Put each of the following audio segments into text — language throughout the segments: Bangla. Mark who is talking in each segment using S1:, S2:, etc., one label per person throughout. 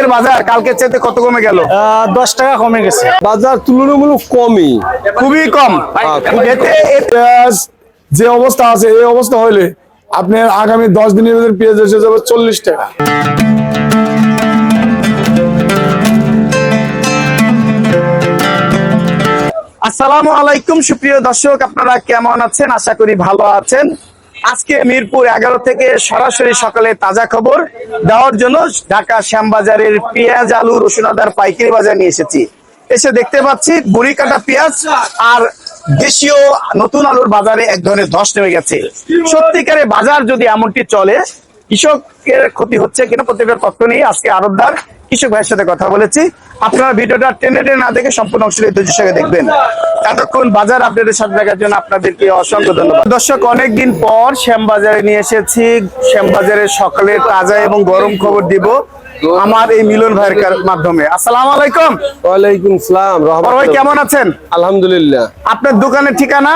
S1: আজকের বাজার কালকের চাইতে কত কমে গেল?
S2: দশ টাকা কমে গেছে।
S3: বাজার তুলনামূলক কমই।
S1: খুবই কম। এতে এতে-
S4: যে অবস্থা আছে এই অবস্থা হইলে আপনার আগামী দশ দিনের ভিতরে পেঁয়াজ এসে যাবে চল্লিশ টাকা।
S1: আসসালামু আলাইকুম সুপ্রিয় দর্শক আপনারা কেমন আছেন? আশা করি ভালো আছেন। আজকে মিরপুর এগারো থেকে সরাসরি সকালে তাজা খবর দেওয়ার জন্য ঢাকা শ্যামবাজারের পেঁয়াজ, আলু, রসুন আদার পাইকারি বাজার নিয়ে এসেছি। এসে দেখতে পাচ্ছি বুড়ি কাটা পেঁয়াজ আর দেশীয় নতুন আলুর বাজারে এক ধরনের ধস নেমে গেছে। সত্যিকারে বাজার যদি এমনটি চলে, কৃষকের ক্ষতি হচ্ছে কিনা প্রত্যেকটা তথ্য নিয়ে আজকে আরবদার কৃষক ভাইয়ের সাথে কথা বলেছি। আপনারা ভিডিওটা টেনে টেনে না দেখে সম্পূর্ণ সঙ্গে দেখবেন। এতক্ষণ বাজার আপডেটের সাথে দেখার জন্য আপনাদেরকে অসংখ্য ধন্যবাদ। দর্শক অনেকদিন পর শ্যামবাজারে নিয়ে এসেছি। শ্যামবাজারের সকালে তাজা এবং গরম খবর দিব আমার এই মিলন ভাইয়ের মাধ্যমে। আসসালাম আলাইকুম।
S3: ওয়ালাইকুম সালাম
S1: ভাই কেমন আছেন?
S3: আলহামদুলিল্লাহ।
S1: আপনার দোকানের ঠিকানা?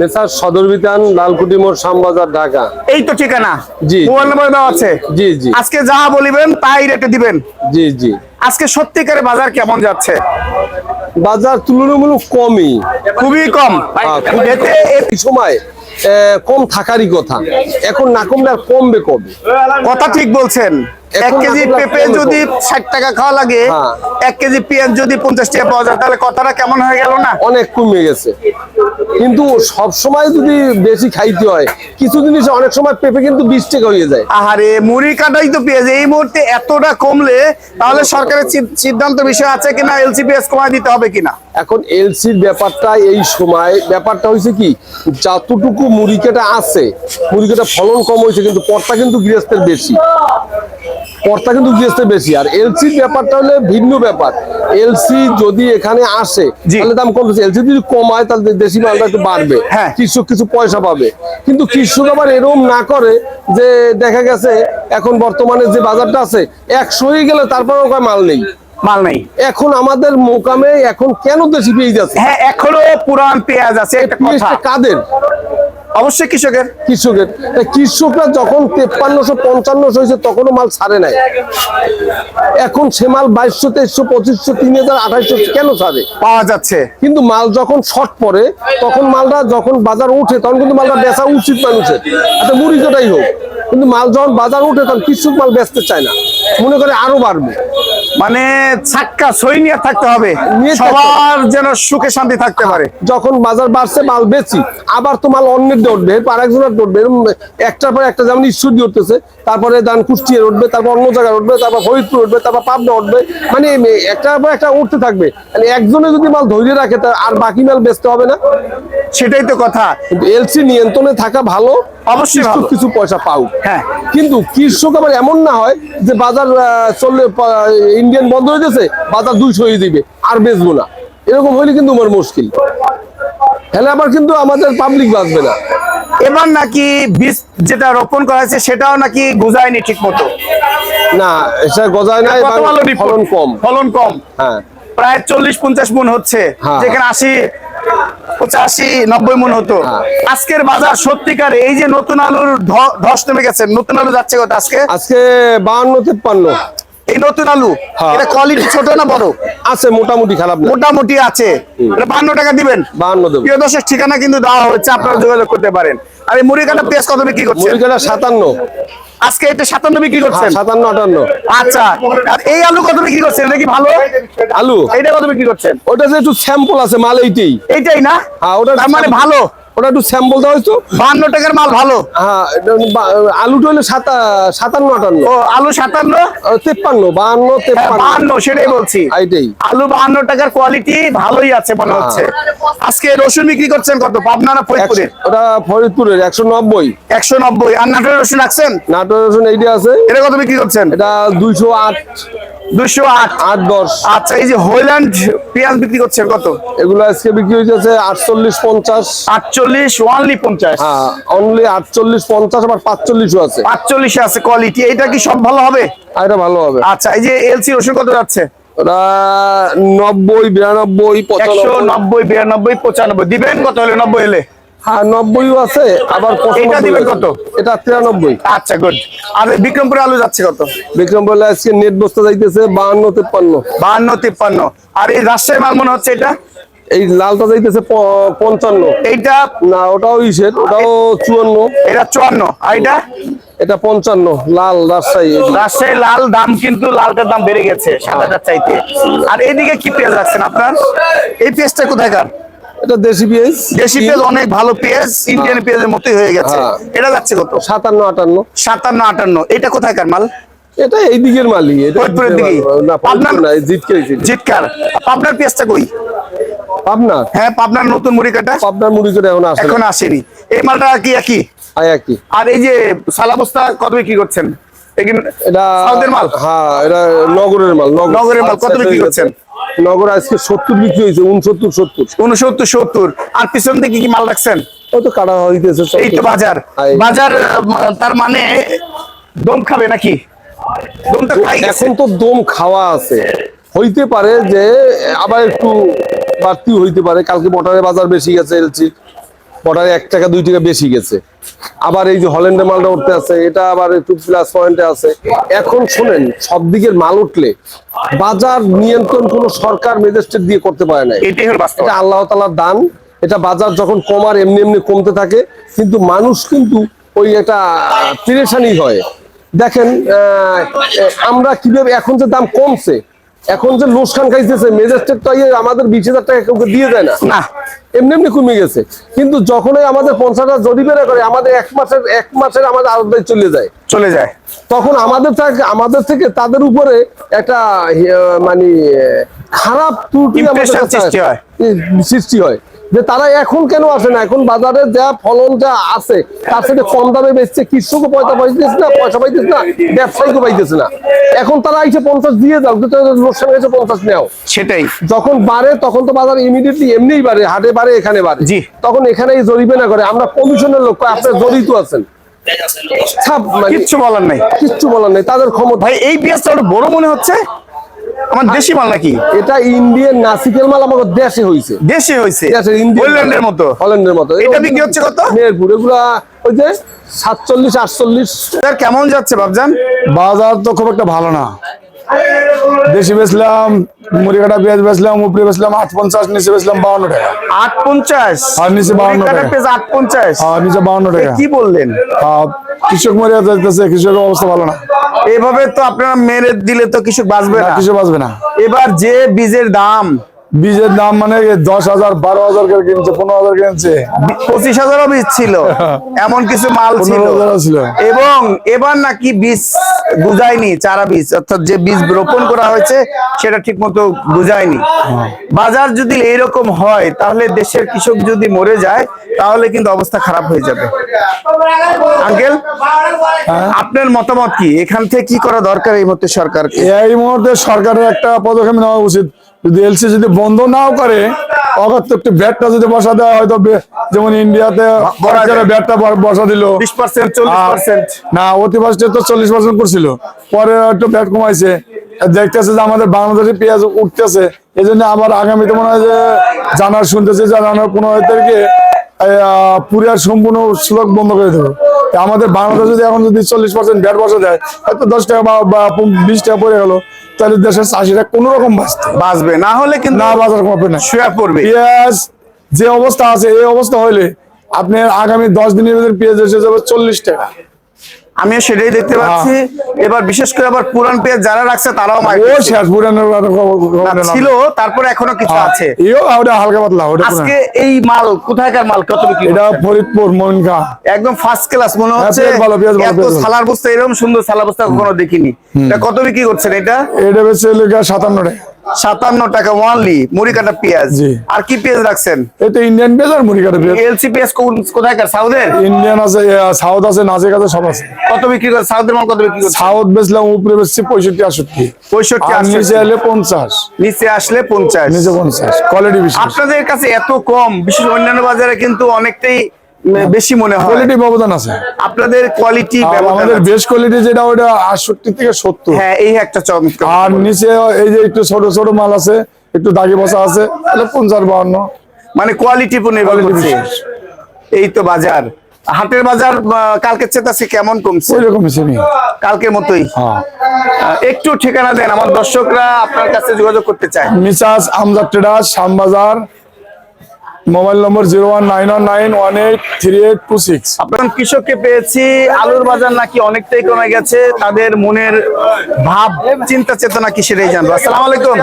S3: মেসার সদর বিতান লালকুটি মোড় শ্যামবাজার ঢাকা।
S1: এই তো ঠিকানা।
S3: জি।
S1: মোবাইল নাম্বার দেওয়া আছে।
S3: জি জি।
S1: আজকে যা বলিবেন তাই রেটে দিবেন।
S3: জি জি।
S1: আজকে সত্যিকারে বাজার কেমন যাচ্ছে?
S3: বাজার তুলনামূলক কমই।
S1: খুবই কম।
S3: হ্যাঁ,
S1: এতে
S3: এই সময় কম থাকারই কথা। এখন না কমলে আর কমবে কবে?
S1: কথা ঠিক বলছেন। এক কেজি পেঁপে যদি ষাট টাকা খাওয়া লাগে
S3: হ্যাঁ।
S1: এক কেজি পেঁয়াজ যদি পঞ্চাশ টাকা পাওয়া যায় তাহলে কথাটা কেমন হয়ে গেল না?
S3: অনেক কমে গেছে। কিন্তু সব সময় যদি বেশি খাইতে হয় কিছু জিনিস অনেক সময় পেঁপে কিন্তু বিশ টাকা হয়ে যায়।
S1: আহারে মুড়ি কাটাই তো পেঁয়াজ। এই মুহূর্তে এতটা কমলে তাহলে সরকারের সিদ্ধান্ত বিষয় আছে কিনা? এলসি পেঁয়াজ কমায় দিতে হবে কিনা?
S3: এখন এলসির ব্যাপারটা এই সময় ব্যাপারটা হয়েছে কি যতটুকু মুড়িকেটা আছে মুড়িকেটা ফলন কম হয়েছে কিন্তু পরটা কিন্তু গৃহস্থের বেশি। পরটা কিন্তু গৃহস্থের বেশি। আর এলসির ব্যাপারটা হলে ভিন্ন ব্যাপার। এলসি যদি এখানে আসে। তাহলে দাম কমছে এলসি যদি কমায় তাহলে দেশি মালটা একটু বাড়বে।
S1: হ্যাঁ।
S3: কৃষক কিছু পয়সা পাবে। কিন্তু কৃষক আবার এরকম না করে যে দেখা গেছে এখন বর্তমানে যে বাজারটা আছে একশো হয়ে গেলে তারপরেও কয় মাল নেই।
S1: মাল নেই।
S3: এখন আমাদের মোকামে এখন কেন দেশি পেঁয়াজ আছে?
S1: হ্যাঁ এখনও পুরান পেঁয়াজ আছে কথা।
S3: কাদের?
S1: অবশ্যই কৃষকের।
S3: কৃষকের। কৃষকরা যখন তেপ্পান্নশো পঞ্চান্নশো হয়েছে তখনও মাল ছাড়ে নাই। এখন সে মাল বাইশশো তেইশশো পঁচিশশো তিন হাজার আঠাইশশো কেন ছাড়ে?
S1: পাওয়া যাচ্ছে।
S3: কিন্তু মাল যখন শর্ট পড়ে তখন মালটা যখন বাজার উঠে তখন কিন্তু মালটা বেচা উচিত মানুষের। একটা মুড়ি যেটাই হোক। কিন্তু মাল যখন বাজার উঠে তখন কৃষক মাল বেচতে চায় না। মনে করে আরও বাড়বে।
S1: মানে ছাক্কা সই নিয়ে থাকতে হবে। সবার যেন সুখে শান্তি থাকতে পারে।
S3: যখন বাজার বাড়ছে মাল বেচি আবার তো মাল অন্যের দৌড়বে উঠবে একজনের দিয়ে একটার পর একটা যেমন ঈশ্বর দিয়ে উঠতেছে তারপরে দান কুষ্টিয়ার উঠবে তারপর অন্য জায়গায় উঠবে তারপর ফরিদপুর উঠবে তারপর পাবনা উঠবে মানে একটার পর একটা উঠতে থাকবে। মানে একজনে যদি মাল ধরে রাখে তা আর বাকি মাল বেচতে হবে না।
S1: সেটাই তো কথা।
S3: কিন্তু এলসি নিয়ন্ত্রণে থাকা ভালো
S1: অবশ্যই।
S3: কিছু পয়সা পাও।
S1: হ্যাঁ।
S3: কিন্তু কৃষক আবার এমন না হয় যে বাজার চললে ইন্ডিয়ান বন্ধ হয়ে গেছে বাজার দুইশো হয়ে দিবে আর বেচবো না। এরকম হইলে কিন্তু আমার মুশকিল। তাহলে আবার কিন্তু আমাদের পাবলিক বাঁচবে না।
S1: এবার নাকি বীজ যেটা রোপণ করা হয়েছে সেটাও নাকি গুজায়নি ঠিক মতো
S3: না এটা গজায়
S1: report?
S3: ফলন কম
S1: ফলন কম
S3: হ্যাঁ
S1: প্রায় চল্লিশ পঞ্চাশ মন হচ্ছে
S3: হ্যাঁ।
S1: যেখানে আশি পঁচাশি নব্বই মন হতো
S3: হ্যাঁ।
S1: আজকের বাজার সত্যিকার এই যে নতুন আলুর ধস নেমে গেছে নতুন আলু যাচ্ছে কত আজকে
S3: আজকে বাহান্ন তেপ্পান্ন
S1: এই নতুন আলু
S3: হ্যাঁ।
S1: এটা কোয়ালিটি ছোট না বড়
S3: আছে মোটামুটি খারাপ না।
S1: মোটামুটি আছে। এটা বান্ন টাকা দিবেন।
S3: বাহান্ন দেবো।
S1: প্রিয় দর্শক ঠিকানা কিন্তু দেওয়া হচ্ছে আপনারা যোগাযোগ করতে পারেন। আর এই মুড়ি কাটা পেঁয়াজ কত বিক্রি করছেন?
S3: মুড়িকাটা সাতান্ন।
S1: আজকে এটা সাতান্ন বিক্রি করছেন?
S3: হ্যাঁ, সাতান্ন আটান্ন।
S1: আচ্ছা আর এই আলু কত বিক্রি করছেন? এটা কি ভালো?
S3: আলু?
S1: এইটা কত বিক্রি করছেন?
S3: ওটা যে একটু স্যাম্পল আছে মাল এইটাই।
S1: এইটাই না?
S3: হ্যাঁ ওটা
S1: মানে ভালো।
S3: ওটা একটু স্যাম্পল দেওয়া হয়তো
S1: বান্ন টাকার মাল ভালো।
S3: হ্যাঁ আলুটা হলে সাতা- সাতান্ন আটান্ন।
S1: ও আলু সাতান্ন?
S3: তেপ্পান্ন বাহান্ন তেপ্পান্ন।
S1: বাহান্ন সেটাই বলছি।
S3: এইটাই।
S1: আলু বাহান্ন টাকার কোয়ালিটি ভালোই আছে মনে
S3: হ্যাঁ।
S1: হচ্ছে। আজকে রসুন বিক্রি করছেন কত? পাবনা না ফরিদপুরে
S3: ওটা ফরিদপুরের একশো নব্বই।
S1: একশো নব্বই। আর নাটোরের রসুন রাখছেন?
S3: নাটোর রসুন এইটা আছে।
S1: এটা কত বিক্রি করছেন?
S3: এটা দুইশো আট।
S1: দুশো আট।
S3: আট দশ।
S1: আচ্ছা এই যে হোইল্যান্ড পেঁয়াজ বিক্রি করছেন কত?
S3: এগুলো আজকে বিক্রি হয়েছে আটচল্লিশ পঞ্চাশ।
S1: আটচল্লিশ পঞ্চাশ।
S3: হ্যাঁ অনলি আটচল্লিশ পঞ্চাশ আবার পাঁচচল্লিশও আছে।
S1: আটচল্লিশ আছে কোয়ালিটি এটা কি সব ভালো হবে?
S3: এটা ভালো হবে।
S1: আচ্ছা এই যে এলসি রসুন কত যাচ্ছে?
S3: নব্বই বিরানব্বই
S1: একশো
S3: পঁচানব্বই
S1: নব্বই বিরানব্বই পঁচানব্বই। দিবেন কত হলে নব্বই হলে
S3: হ্যাঁ নব্বইও আছে আবার
S1: এটা দিবেন কত?
S3: এটা তিরানব্বই।
S1: আচ্ছা গুড আর বিক্রমপুরে আলু যাচ্ছে কত?
S3: বিক্রম বলে আজকে নেট বস্তা যাইতেছে বাহান্ন তেপ্পান্ন।
S1: বাহান্ন তিপ্পান্ন। আর এই রাজশাহী মাল মনে হচ্ছে এটা?
S3: এই লালটা যাইতেছে পঞ্চান্ন।
S1: এইটা?
S3: না ওটাও ইসের ওটাও চুয়ান্ন।
S1: এটা চুয়ান্ন। আর এটা?
S3: এটা পঞ্চান্ন লাল রাজশাহী।
S1: রাজশাহী লাল দাম কিন্তু লালটার দাম বেড়ে গেছে সাদাটার চাইতে। আর এদিকে কি পেঁয়াজ রাখছেন আপনার? এই পেঁয়াজটা কোথাকার?
S3: এটা দেশি পেঁয়াজ।
S1: দেশি পেঁয়াজ অনেক ভালো পেঁয়াজ ইন্ডিয়ান পেঁয়াজের মতোই হয়ে গেছে।
S3: হ্যাঁ।
S1: এটা যাচ্ছে কত?
S3: সাতান্ন আটান্ন।
S1: সাতান্ন আটান্ন। এটা কোথাকার মাল?
S3: এটা এই দিকের মালই এটা ফরিদপুর
S1: আপনার- পেঁয়াজটা কই?
S3: পাবনা?
S1: হ্যাঁ পাবনার নতুন মুড়ি কাটা।
S3: পাবনার মুড়ি এখন আসে
S1: এখন আসেনি। এই মালটা কি একই?
S3: কি
S1: আর এই যে সালা বস্তা কত বিক্রি করছেন?
S3: এটা
S1: সাউথের মাল?
S3: হ্যাঁ এটা নগরের মাল নগর।
S1: নগরের মাল কত বিক্রি করছেন?
S3: নগর আজকে সত্তর বিক্রি হয়েছে উনসত্তর সত্তর।
S1: উনসত্তর সত্তর। আর পিছন থেকে কি মাল রাখছেন?
S3: ওই তো কাটা হইতেছে
S1: এই তো বাজার। বাজার তার মানে দম খাবে নাকি? দম তো খাই গেছে।
S3: এখন তো দম খাওয়া আছে। হইতে পারে যে আবার একটু বাড়তি হইতে পারে। কালকে বটারের বাজার বেশি গেছে এলচি বটারে এক টাকা দুই টাকা বেশি গেছে। আবার এই যে হল্যান্ডের মালটা উঠতে আছে এটা আবার একটু প্লাস পয়েন্টে আছে। এখন শুনেন সব দিকের মাল উঠলে বাজার নিয়ন্ত্রণ কোনো সরকার ম্যাজিস্ট্রেট দিয়ে করতে পারে না এটা আল্লাহ তালার দান। এটা বাজার যখন কমার এমনি এমনি কমতে থাকে। কিন্তু মানুষ কিন্তু ওই একটা পেরেশানি হয়। দেখেন আহ, আমরা কীভাবে এখন যে দাম কমছে এখন যে লোসখান খাইতেছে মেজাস্টের তো আমাদের বিশ হাজার টাকা কাউকে দিয়ে দেয় না।
S1: না।
S3: এমনি এমনি কমে গেছে। কিন্তু যখনই আমাদের পঞ্চাশ হাজার জরিমানা করে আমাদের এক মাসের এক মাসের আমাদের আলাদাই চলে যায়।
S1: চলে যায়।
S3: তখন আমাদের থেকে আমাদের থেকে তাদের উপরে একটা মানে খারাপ ত্রুটি আমাদের
S1: সৃষ্টি হয়।
S3: যে তারা এখন কেন আসে না? এখন বাজারে যা ফলন যা আছে তার সাথে কম দামে বেচছে। কৃষকও পয়সা পাইতেছে না পয়সা পাইতেছে না ব্যবসায়ীকে পাইতেছে না। এখন তারা আইসে পঞ্চাশ দিয়ে যাও লোকসান হয়েছে পঞ্চাশ নেও।
S1: সেটাই।
S3: যখন বাড়ে তখন তো বাজার ইমিডিয়েটলি এমনিই বাড়ে হাটে বাড়ে এখানে বাড়ে।
S1: জি।
S3: তখন এখানেই না করে আমরা কমিশনের লোক আপনি জড়িত আছেন।
S1: কিচ্ছু বলার নাই।
S3: কিচ্ছু বলার নেই তাদের ক্ষমতা।
S1: ভাই এই পেঁয়াজটা বড় মনে হচ্ছে? আমার দেশি মাল নাকি?
S3: এটা ইন্ডিয়ান নাসিকের মাল আমাদের দেশে হয়েছে
S1: দেশে
S3: ইন্ডিয়ান
S1: হল্যান্ডের মতো?
S3: হল্যান্ডের মতো।
S1: এটা বিক্রি হচ্ছে কত?
S3: মেহেরপুর এগুলা ওই যে সাতচল্লিশ আটচল্লিশ।
S1: কেমন যাচ্ছে বাবজান
S4: বাজার তো খুব একটা ভালো না। দেশি বেচলাম মুড়িকাটা পেঁয়াজ বেচলাম উপরে বেচলাম আট পঞ্চাশ নিচে বেচলাম বাউন্ন টাকা।
S1: আট পঞ্চাশ
S4: আর নিচে 52 টাকা।
S1: আট পঞ্চাশ
S4: আর নিচে বাউন্ন টাকা।
S1: কি বললেন?
S4: কৃষক মরে যাইতেছে কৃষকের অবস্থা ভালো না।
S1: এভাবে তো আপনারা মেরে দিলে তো কিছু বাঁচবে
S4: না, কিছু বাঁচবে না।
S1: এবার যে বীজের দাম
S4: বীজের দাম মানে দশ হাজার বারো হাজার করে কিনছে পনেরো হাজার কিনছে।
S1: পঁচিশ হাজারও বীজ ছিল এমন কিছু মাল ছিল। এবং এবার নাকি বীজ বুঝায়নি চারা বীজ অর্থাৎ যে বীজ রোপণ করা হয়েছে সেটা ঠিক মতো বুঝায়নি বাজার যদি এইরকম হয় তাহলে দেশের কৃষক যদি মরে যায় তাহলে কিন্তু অবস্থা খারাপ হয়ে যাবে। আঙ্কেল আপনার মতামত কি? এখান থেকে কি করা দরকার এই মুহূর্তে সরকারকে?
S4: এই মুহূর্তে সরকারের একটা পদক্ষেপ নেওয়া উচিত। যদি এলসি যদি বন্ধ নাও করে অগত্য একটু ব্যাটটা যদি বসা দেওয়া হয়তো যেমন ইন্ডিয়াতে। ব্যাটটা বসা দিল। না অতিবাসে তো চল্লিশ পার্সেন্ট করছিল। পরে একটু ব্যাট কমাইছে। দেখতেছে যে আমাদের বাংলাদেশে পেঁয়াজ উঠতেছে। এই জন্য আবার আগামীতে মনে হয় যে জানার শুনতেছে যে জানার পনেরো তারিখে পুরিয়ার সম্পূর্ণ সুলভ বন্ধ করে দেবে। আমাদের বাংলাদেশ যদি এখন যদি চল্লিশ পার্সেন্ট ব্যাট বসা দেয় হয়তো দশ টাকা বা- বা বিশ টাকা পড়ে গেল। তাহলে দেশের চাষিরা কোন রকম বাঁচবে
S1: বাঁচবে না হলে কিন্তু
S4: না বাজার কমবে না।
S1: শুয়ে পড়বে।
S4: পেঁয়াজ যে অবস্থা আছে এই অবস্থা হইলে আপনার আগামী দশ দিনের ভিতরে পেঁয়াজ এসে যাবে চল্লিশ টাকা।
S1: আমিও সেটাই দেখতে পাচ্ছি। এবার বিশেষ করে আবার পুরান পেঁয়াজ যারা রাখছে তারাও।
S4: শেষ পুরানোর।
S1: ছিল তারপরে এখনও কিছু
S4: হ্যাঁ,
S1: আছে।
S4: ওটা হালকা পাতলা ওটা
S1: আজকে এই মাল কোথায়কার মাল কত বিক্রি
S4: এটা? ফরিদপুর মমিনখা
S1: একদম ফার্স্ট ক্লাস মনে হচ্ছে
S4: পেঁয়াজ ভালো, পেঁয়াজ ভালো,
S1: এত
S4: পেঁয়াজ ভালো।
S1: সালার বস্তা এরকম সুন্দর সালার বস্তা কখনো দেখিনি। এটা কত বিক্রি করছেন এটা?
S4: এটা বেশি সাতান্ন টাকা।
S1: সাতান্ন টাকা ওয়ানলি মুড়ি কাটা পেঁয়াজ। আর কি পেঁয়াজ রাখছেন?
S4: এটা ইন্ডিয়ান পেঁয়াজ আর মুড়ি কাটা পেঁয়াজ।
S1: এলসি পেঁয়াজ কোন- কোথায়কার সাউথের
S4: ইন্ডিয়ান আছে সাউথ আছে নাজেক আছে সব আছে।
S1: কত বিক্রি করে সাউথের মাল কত বিক্রি করছে
S4: সাউথ বেচলাম উপরে বেচছি পঁয়ষট্টি আষট্টি
S1: পঁয়ষট্টি
S4: আর নিচে আসলে পঞ্চাশ।
S1: নিচে আসলে পঞ্চাশ।
S4: নিচে পঞ্চাশ। কোয়ালিটি বেশি
S1: আপনাদের কাছে এত কম বিশেষ অন্যান্য বাজারে কিন্তু অনেকটাই বেশি মনে হয়।
S4: কোয়ালিটি ব্যবধান আছে।
S1: আপনাদের কোয়ালিটি
S4: আমাদের বেস্ট কোয়ালিটি যেটা ওটা আটষট্টি থেকে সত্তর।
S1: হ্যাঁ এই একটা চমৎকার
S4: আর নিচে এই যে একটু ছোট ছোট মাল আছে একটু দাগি বসা আছে তাহলে পঞ্চাশ বাউন্ন
S1: মানে কোয়ালিটি
S4: বিশেষ।
S1: এই তো বাজার। হাটের বাজার কালকের চেয়ে আজকে কেমন কমছে?
S4: ওই রকম ছিল
S1: কালকের মতোই।
S4: হ্যাঁ।
S1: একটু ঠিকানা দেন আমার দর্শকরা আপনার কাছে যোগাযোগ করতে চায়।
S4: Mrs Amjad traders Shyambazar mobile number zero one nine one nine one eight three eight two six.
S1: আপনার কৃষককে পেয়েছি আলুর বাজার নাকি অনেকটাই কমে গেছে তাদের মনের ভাব চিন্তা চেতনা কি সেটাই জানব? আসসালামু আলাইকুম।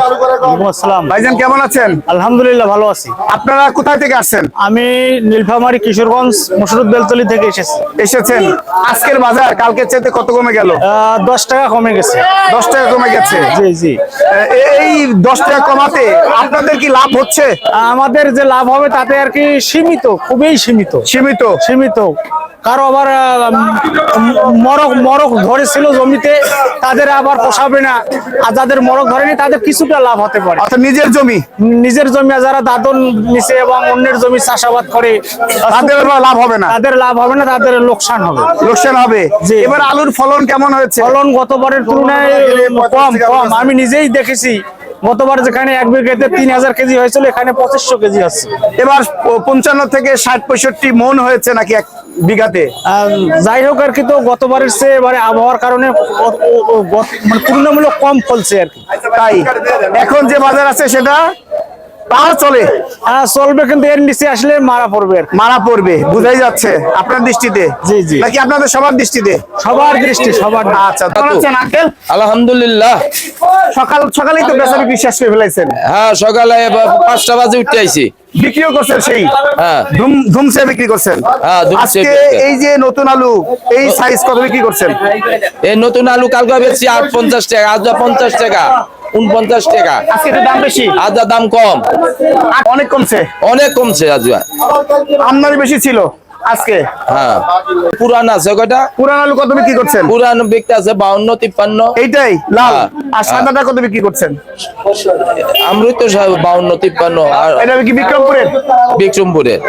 S2: আসসালাম।
S1: ভাইজান কেমন আছেন?
S2: আলহামদুলিল্লাহ ভালো আছি।
S1: আপনারা কোথায় থেকে আসছেন?
S2: আমি নীলফামারী কিশোরগঞ্জ মুসরুদ বেলতলি থেকে এসেছি।
S1: এসেছেন। আজকের বাজার কালকে চাইতে কত কমে গেল?
S2: আহ, দশ টাকা কমে গেছে।
S1: দশ টাকা কমে গেছে?
S2: জি জি।
S1: এই দশ টাকা কমাতে আপনাদের কি লাভ হচ্ছে?
S2: আমাদের যে লাভ হবে তাতে আর কি সীমিত খুবই সীমিত।
S1: সীমিত?
S2: সীমিত। কারও আবার মরক মরক ধরেছিল জমিতে তাদের আবার পোষাবে না। আর যাদের মরক ধরেনি তাদের কিছুটা লাভ হতে পারে।
S1: অর্থাৎ নিজের জমি?
S2: নিজের জমি যারা দাদন নিচে এবং অন্যের জমি চাষাবাদ করে
S1: তাদের লাভ হবে না?
S2: তাদের লাভ হবে না তাদের লোকসান হবে।
S1: লোকসান হবে। এবার আলুর ফলন কেমন হয়েছে?
S2: ফলন গতবারের তুলনায় কম কম। আমি নিজেই দেখেছি গতবার যেখানে এক বিঘাতে তিন হাজার কেজি হয়েছিল এখানে পঁচিশশো কেজি আছে।
S1: এবার পঞ্চান্ন থেকে ষাট পঁয়ষট্টি মন হয়েছে নাকি এক বিঘাতে?
S2: যাই হোক আর কি তো গতবারের সে এবারে আবহাওয়ার কারণে মানে তুলনামূলক কম ফলছে আর কি।
S1: তাই এখন যে বাজার আছে সেটা? তাও চলে?
S2: চলবে কিন্তু এর নিচে আসলে মারা পড়বে
S1: মারা পড়বে বুঝাই যাচ্ছে আপনার দৃষ্টিতে?
S2: জি, জি।
S1: নাকি আপনাদের সবার দৃষ্টিতে?
S2: সবার দৃষ্টি সবার
S1: আচ্ছা আছেন আঙ্কেল
S5: আলহামদুলিল্লাহ।
S1: সকাল সকালেই তো বেচা বিক্রি শেষ করে ফেলাইছেন।
S5: হ্যাঁ সকালে পাঁচটা বাজে উঠতে আইছি।
S1: বিক্রিও করছেন সেই?
S5: হ্যাঁ।
S1: ধুম ধুমসে বিক্রি করছেন?
S5: হ্যাঁ,
S1: আজকে এই যে নতুন আলু এই সাইজ কত বিক্রি করছেন?
S5: এই নতুন আলু কালকে বেচছি আট পঞ্চাশ টাকা আজ পঞ্চাশ টাকা। উনপঞ্চাশ টাকা।
S1: আজকে একটু দাম বেশি।
S5: আজ দাম কম।
S1: অনেক কমছে।
S5: অনেক কমছে আজ।
S1: আমদানি বেশি ছিল আজকে।
S5: হ্যাঁ। পুরান আছে কয়টা?
S1: পুরান আলু কত বিক্রি করছেন?
S5: পুরান বিকতে আছে বাউন্ন তিপ্পান্ন।
S1: এইটাই লাল।
S5: হ্যাঁ,
S1: আর সাদাটা কত বিক্রি করছেন?
S5: আমরুই তো বাউন্ন তিপ্পান্ন। আর
S1: এটা কি বিক্রমপুরের?
S5: বিক্রমপুরের।